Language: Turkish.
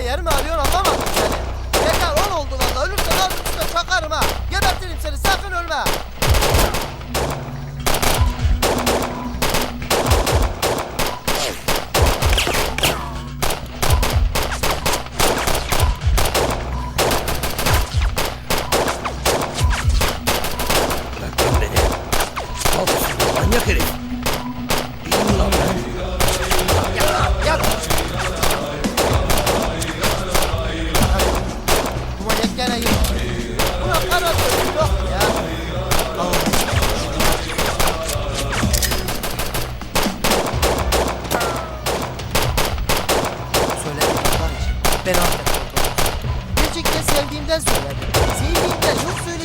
Böyle yer mi arıyorsun anlamadım seni. Tekrar 10 oldu valla. Ölürsen al üstüne çakarım ha. Gebertirim seni sakın ölme. Manyak herif. gene yok. Buna para yok ya. Söyledim onlar için. Ben affet. Gerçekten sevdiğimden söyledim. Sevdiğimden yok söyledim.